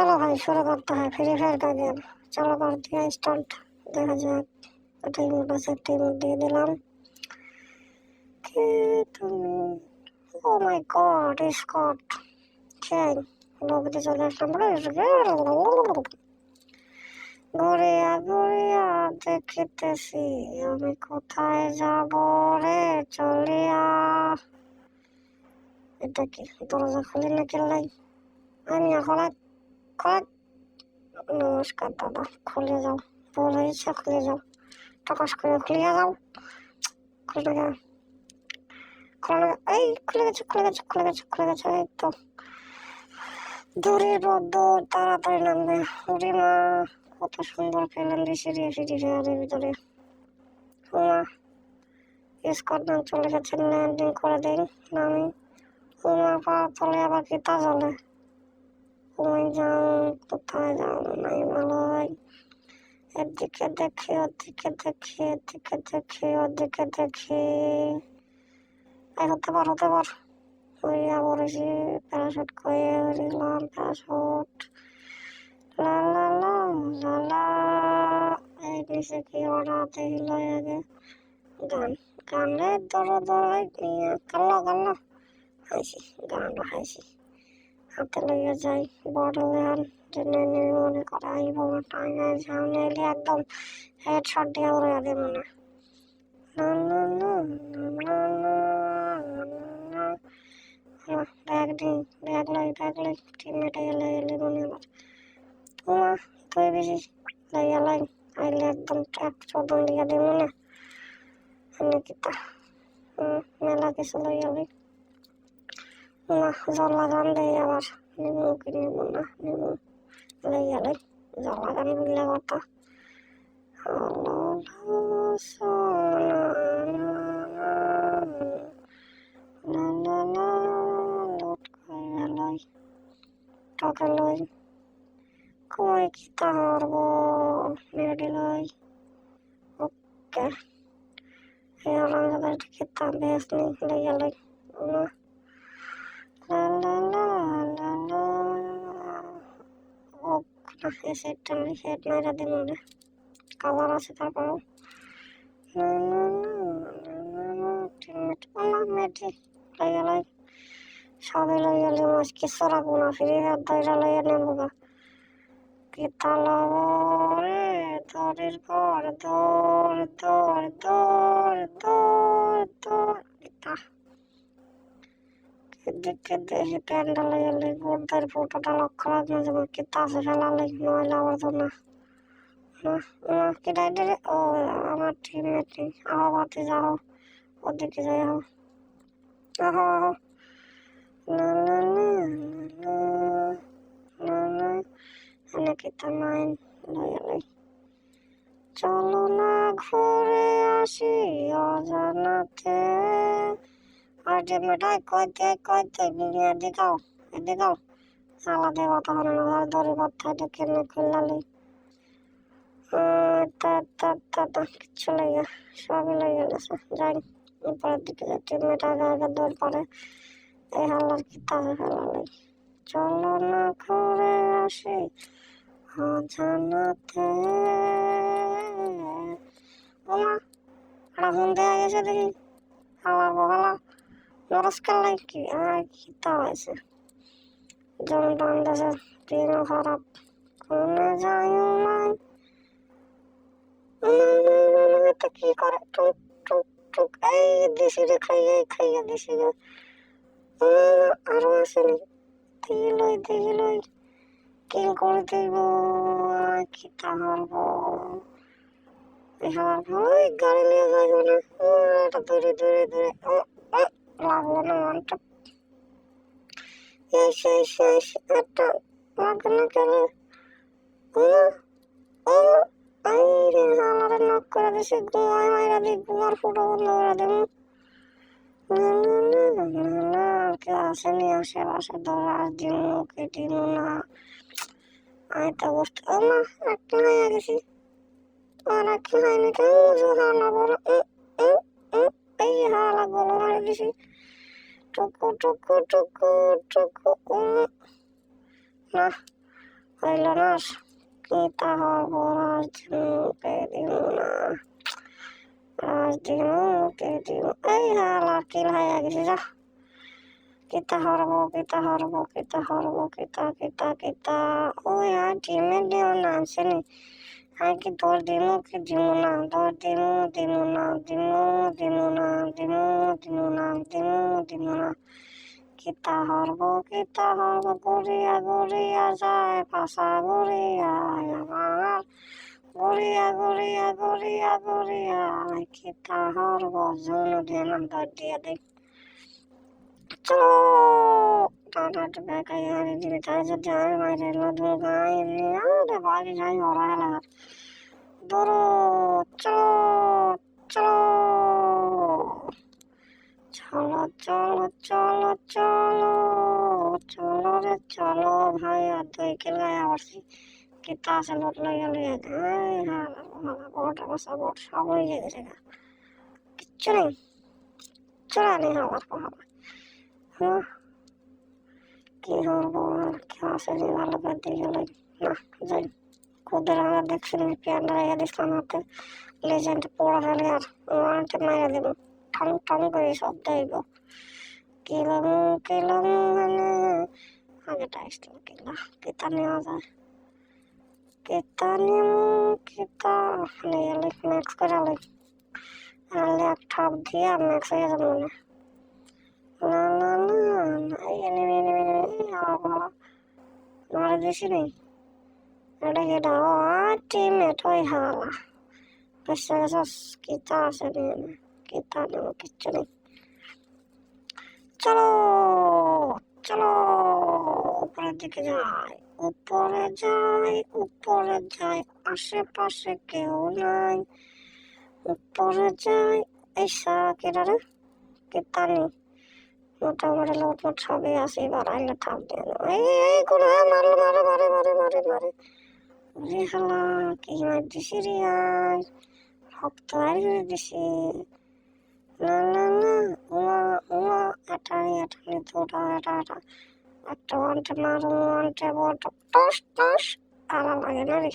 চলো ভাই, শুরু করতে হয়, ফ্রি ফায়ার কা গেম। চলো কর দিয়ে স্টার্ট দেখা যাক একটা ইমোট আছে একটা দিয়ে দিলাম। কে তুমি? ও মাই গড স্কট সেই লবিতে চলে আসলাম। ঘুরিয়া ঘুরিয়া দেখিতেছি। আমি কোথায় যাব রে, চলিয়া? এটা কি, দরজা খুলি না কেলাই আমি এখন কয়েক নমস্কার দাদা। খুলে যাও। ভুল হয়েছে খুলে যাও। টকাস করে খুলে যাও খুলে যাও। খুলে এই খুলে গেছে খুলে গেছে খুলে গেছে খুলে গেছে। এই তো। দূরের রোদ্দুর তাড়াতাড়ি নামবে। ওরে মা কত সুন্দর পেলেন রে সিঁড়ি ফিরি ফেয়ারের ভিতরে। মা স্কট নাম চলে গেছে ল্যান্ডিং করে দিন। নামি। উমা পা তলে আবার কি তা ওই যাও, কোথায় যাও নাই ভালো এদিকে দেখি ওদিকে দেখি, এদিকে দেখি ওদিকে দেখি। হতে পার হতে পার ওই আবার প্যারাশুট প্যারাশুট লা লা লা লা লা। এই নিচে কি অর্ডার দিল আগে। গান গানের দর নিয়ে কাল্লা কাল্লা হাসি গান হাসি হাতে লইয়া যাই বড় লেহান জেনে নিয়ে মনে করে আইব টাঙ্গায় সামনে এলে একদম হেড শট দিয়ে উড়ে দেব না ব্যাগ দিই ব্যাগ লই ব্যাগ লই টিমমেটে এলে এলে মনে আবার তোমা তুই বেশি লইয়া লাই আইলে একদম ট্র্যাপ চোদন দিয়ে দেব না মেলা কিছু লইয়া লই না জল লাগান দেয় আবার নিমু কি নিমু না নিমু লইয়া লই জল লাগান বললে কথা টাকা লই কই কি তাহারব মেডি লই ওকে এই আলাদা কিতা বেশ নেই ও না এই সাইডটা আমি হেড মাইরা দিব না কালার আছে তারপরেও লইয়া লাই সবে লইয়া লি মাছ কিছু রাখব না ফিরে হাত দইরা লইয়া নেব গা কি তালাব রে দরের পর দৌড় দৌড় দৌড় দৌড় দৌড় এটা দেখে দেখে প্যান্ডেলে এলে বোর্ডের ফটোটা লক্ষ্য রাখবে যেমন কি তাসে ফেলালে ময়লা আবর্জনা কি ডাইডে ও, আমার টিমমেট আহ, বাতি, যাও। ওদিকে যাই হোক আহ না চলো না ঘুরে আসি অজানাতে। যে মেটাই কইতে কইতে বিনিয়া দিকাও দিকাও সালা দেওয়া তখন আমার ধরে কথা এটা কেমনে খুললালি তা তা তা তা লাগে সবই লেগে গেছে যাই উপরের দিকে যাচ্ছি মেটা আগে দৌড় পড়ে এই হাল্লার কি তাজা ফেলালি চলো না ঘুরে আসি, অজানাতে। ওমা, একটা ফোন দেওয়া গেছে দেখি। হালা বহালা লাইকি আর কি তা হয়েছে জমিটা আন্দাজে ট্রেন খারাপ কোনে যাই নাই তো কি করে টুক টুক টুক এই দিছি রে খাইয়ে খাইয়ে দিছি রে আরও আসেনি দেখি লই দেখি লই কি করে দিব কি তা হারবো এবার ওই গাড়ি নিয়ে যাইব না এটা দূরে দূরে দূরে লাগল না মনটা এসে এসে এসে একটা লাগল কেন আমারে নক করে দিছে ঘুমাই মাইরা দি ঘুমার ফুটো বন্ধ করে দেবো কে আসেনি আশেপাশে দৌড়াস দিব কে দিব না আমি তো বুঝতে না একটা হয়ে গেছি আর একটা হয়নি কেন হালা বড় এই হালা গলা মারি দিছি cukup cukup cukup cukup eh. nah Ailanas kita harus rajin kedimuna rajin kedimu eh ya, laki lah ya gitu dah kita harbo kita harbo kita harbo kita kita kita. Oh ya di media nanti nih. আর টিমের দিও না আসেনি আমি কি দৌড় দিমু কি দিমু না? দৌড় দিমু দিমু না? দিমু দিমু না? দিমু দিমু না? দিমু দিমু না? কিতা হরব কিতা হরব, গড়িয়া গড়িয়া যায়, পাশা গড়িয়া, আমার গড়িয়া গড়িয়া গড়িয়া গড়িয়া কিতা হরব জুন দিয়ে না দৌড় দিয়া দেখ। চলো। కాంట్రాక్ట్ బ్యాక్ అయ్యారు ఇది కలిసి మరి రెండు బాగా బాగా జాయి వరగలగారు దూరు చలో చలో চলো চলো। চলো চলো চলো রে, চলো ভাই, আর দুই কিল গায়ে আসছি কিতা আছে লোট লইয়া লইয়া বোট বসা বোট সব হয়ে গেছে কিচ্ছু নেই। কিচ্ছু নেই। আমার কি করব আর কেউ আসেনি ভালো করে গেলে না যাই কোদের আমরা দেখছি না, প্যান্ট লাগিয়ে দিচ্ছিলাম হাতে। লেজেন্ড পড়া হলে আর ওয়ারেন্টে মাইরা দেব। ঠং ঠং করে সব দেব। কিলাম কিলাম মানে আগেটা আসছিল কিলা কিতা নেওয়া যায় কিতা নিম কিতা। নিয়ে গেলে ম্যাক্স করে আলে। আলে এক ঠাপ দিয়ে ম্যাক্স হয়ে যাবে মনে। না না না না এনিমি বাবা। মারা দিছি নেই? এটা কি এটা? ও টিমমেট ওই হালা গেছস কিতা আছে নিয়ে কিতা নেব কিচ্ছু নেই। চলো চলো, উপরের দিকে যাই। উপরে যাই উপরে যাই, আশেপাশে কেউ নাই। উপরে যাই, এই সারা কেটা রে? নেই। মোটামুটি লোটমোট সবই আছে, এবার আইলে থাপ এই এই কোনো মারলো মারে মারে মারে মারে মারে রে কি মার দিছি রে আর রক্ত আর করে দিছি। না না না, উমা উমা, আটানি আটানি, দুটা এটা এটা একটা ওয়ানটে মারো, ওয়ানটে বট টস টস আলা লাগে না রে।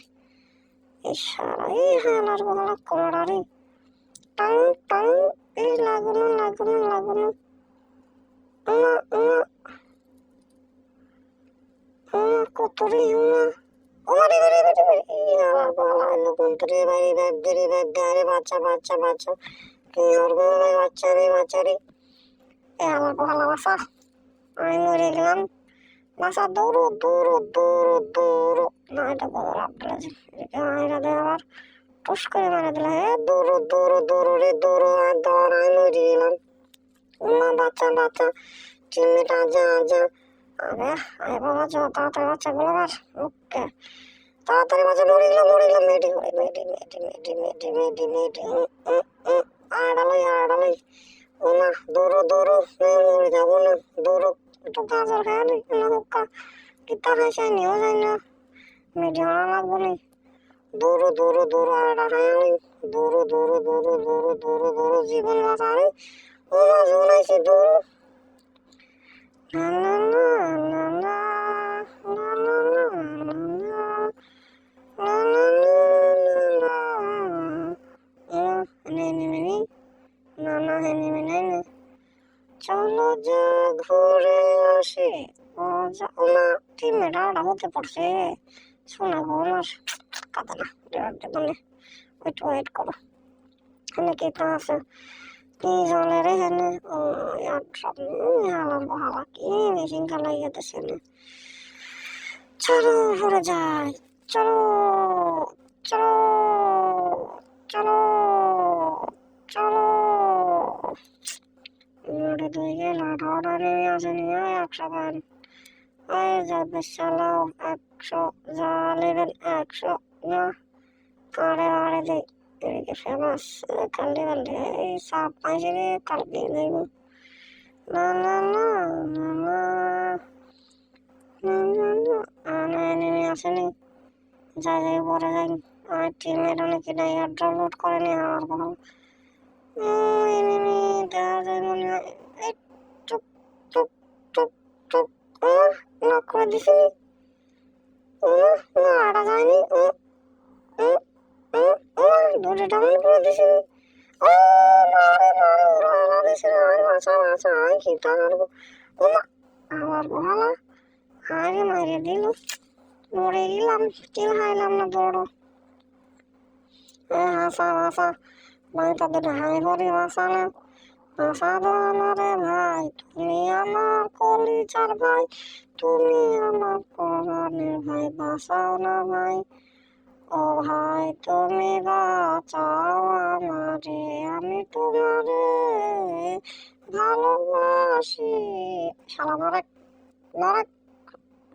এই সারা, এই হালার বলা কোমরা রে। টাং টাং, এই লাগুনো লাগুনো লাগুনো। কতরে উমা ওরে ওরে ওরে ইয়ার বালা করে বাইরে বাইরে বাইরে বাইরে আরে বাচ্চা বাচ্চা বাচ্চা কি ওর বাবা বাচ্চা রে বাচ্চা রে এ বাসা আমি মরে গেলাম বাসা দৌড়ো দৌড়ো দৌড়ো দৌড়ো না এটা বড় লাভ আবার মারা দিলে এ দৌড়ো দৌড়ো দৌড়ো রে দৌড়ো আর দৌড় আমি মরে গেলাম উমা বাচ্চা বাচ্চা চিমনিটা যা যা। আরে আরে বাবা, যা, তাড়াতাড়ি বাচ্চাগুলো মার ওকে। তাড়াতাড়ি বাচ্চা মরে গেলাম মরে গেলাম মেডি মেডি মেডি মেডি মেডি মেডি মেডি আড়ালাই আড়ালাই। ও না দৌড়ো দৌড়ো। মরে যাব না। দৌড়ো। একটু গাজর খায় নি না হুক্কা কিতা খাইছে নিও যাই না। মেডি হারা লাগবো নি দৌড়ো দৌড়ো দৌড়ো আড়া খায় দৌড়ো দৌড়ো দৌড়ো দৌড়ো দৌড়ো দৌড়ো, জীবন বাঁচা চলো যে ঘুরে আসি ও না টিমে রাড়া হতে পারছে শোনা গো আমার কাঁদে না ওয়েট করো অনেকেই তো কি জলে রে হেনে? ও সব হালা কি মেশিন কালাই গেতেছে না চলো, ঘুরে যাই। চলো চলো চলো চলো। মোটে দুই গেল আঠারোটা নেমে আসেনি একশো গান ওই যাবে চালাও একশো, যা নেবেন একশো না আড়ে আড়ে দেই। Quindi famose calde calde sa pangere calde nego. No no no no no no no যাই যাই, পরে যাই। আমার টিমের অনেকে নাই, আর ডাউনলোড করেনি আমার কোনো। এনিমি দেখা যায় মনে এই টুক টুক টুক টুক ও নক করে দিছিলি না। আড়া যায়নি। ও ও উ উমা দড়ি ডাউন করে দিছে ও না বড় এ হাসা হাসা ভাই তাদের হাই হরে হাসা না হাসা দো আমারে ভাই তুমি আমার কলিজার ভাই, তুমি আমার পরাণের ভাই, বাঁচাও না ভাই। ও ভাই তুমি বাঁচাও আমারে আমি তোমারে ভালোবাসি শালা মরেক মরেক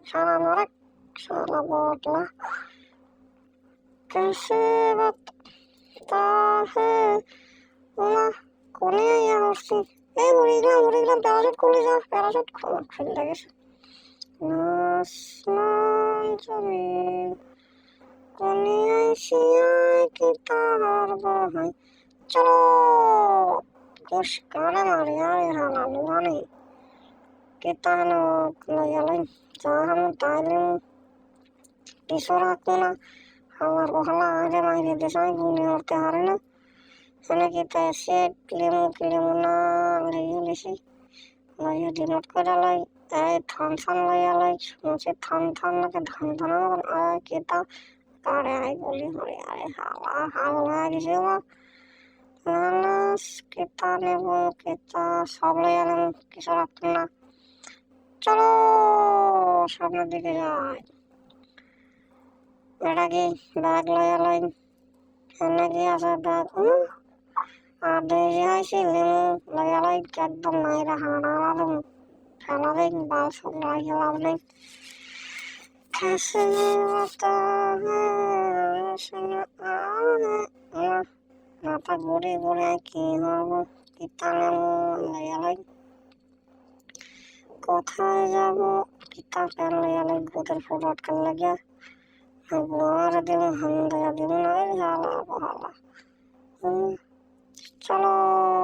শালা মরেক শালা বটলা कैसे बता है ওমা কোনে আইয়া উঠছি এই মরে গেলাম মরে গেলাম প্যারাশুট খুলে যা প্যারাশুট খুলে গেছে আসমান জমিন কোনে আইসি আয় কি তাহার বহাই চলো ঘুষ কারে মারি আরে হালা লুহানি কি তাহানো লইয়া লই যা হাম তাইলে পিছরা কোনা আমার ওখানে আগে মাইরে দেশাই গুনে উঠতে হারে না। এনে কিতে সেট লেমু লেমু না লইয়া লিসি লইয়া ডিনোট করে লাই, এই থান থান লইয়া লাই শুনছে থান থান নাকি ধান ধান আয় কেতা কারে আই বলি হরে আরে গেছে মা। নানাস কেতা নেব কেতা সব নেব কিছু রাখতেন না। চলো, সামনের দিকে যাই। এটা কি ব্যাগ লইয়া লাইন এনে কি আছে ব্যাগ আর দেশে আইসি লেমু লইয়া লাইন একদম নাইরা হানা আলাদম ফেলা দিন বাল সব লাগিয়ে লাভ নেই। মাথা ঘুরে ঘুরে কি হব? লাইন কোথায় যাব প্যান লইয়া লাইন ভূতের ফটো আটকান লাগিয়া বুয়ার দিন হান্দা দিন নাই হালা বহালা চলো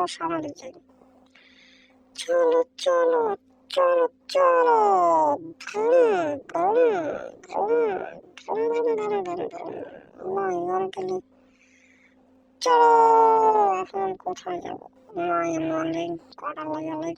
সামনে যাই চলো চলো চলো ভ্রুম ভ্রুম ভ্রুম ভ্রুম চলো যাব লাগালে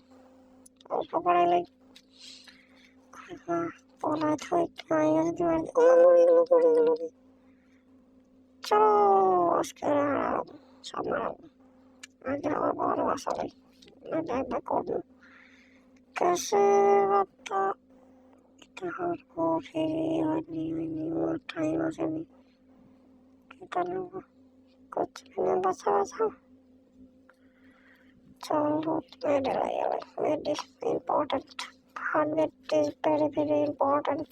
চলো আগে করব। কাশিবার্তা তাহারকো ফিরি আনি আনি মোর ঠাই বসেনি কেতালু কচুনে বাসা বাসা চলো মেডেল আয়ালে made is important hardware is very very important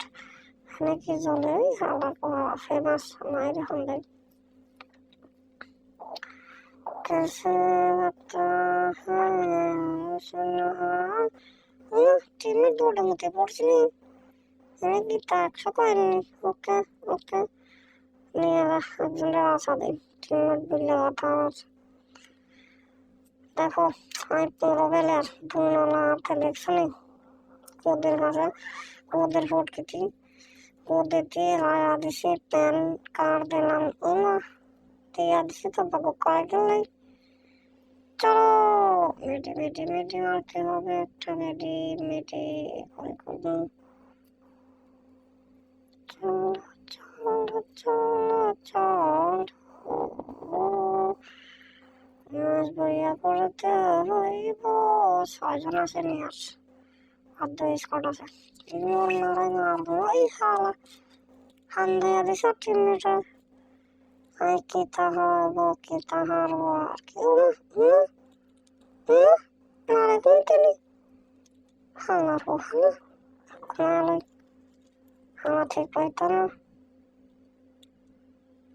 নাকি জলে আলাপ ফেমাস মায়ের হলে কাশিবার্তা হ্যাঁ শূন্য হ্যাঁ టీమీ తోడు ముతే పొడిచిని అనేది తాక్షకాన్ని ఓకే ఓకే నేను అర్జున్లో টিমের టీమీ బిల్లు ఆటాడచ్చు দেখো, আমি পুরো বেলার দুনলা হাতে দেখছি ওদের কাছে, ওদের ভোট কেটি ওদের দিয়ে রায়া প্যান কার্ড দিলাম। ওমা দিয়ে দিছে তো বাবু কয়েকদিন চলো। মেডি মেডি মেডি মারতে হবে একটা মেডি মেডি করে করব। চলো চলো চলো চলো মাছ বইয়া করতে হইব। ছয়জন আছে নিয়ে আস আর দুই স্কট আছে। মন নাড়াই মারবো, ওই হালা। হান দেয়া দিছে তিন মিটার। আমি কেতা হব কেতা হারবো, আর কি Hı? Nereden deli? Halar o halı. Kuralı. Hala tek baytana.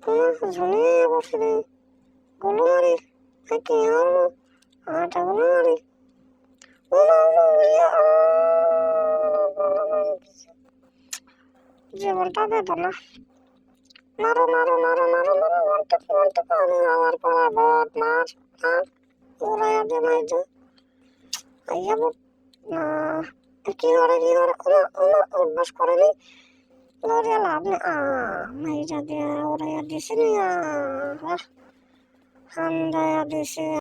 Hı? Zuneye boşu Gulu arı. Peki yavru. Ağaca gulu arı. Ula ula buraya. জীবনটা বেদনা মারো মারো মারো মারো মারো মন্টুক মন্টুক আমি আমার পরে বদ মার মার buraya demeydi. Ay ya bu aa, iki kore iki kore ama ama olmaz koreli. Oraya labne aa meyca diye oraya desene ya. Handaya desene.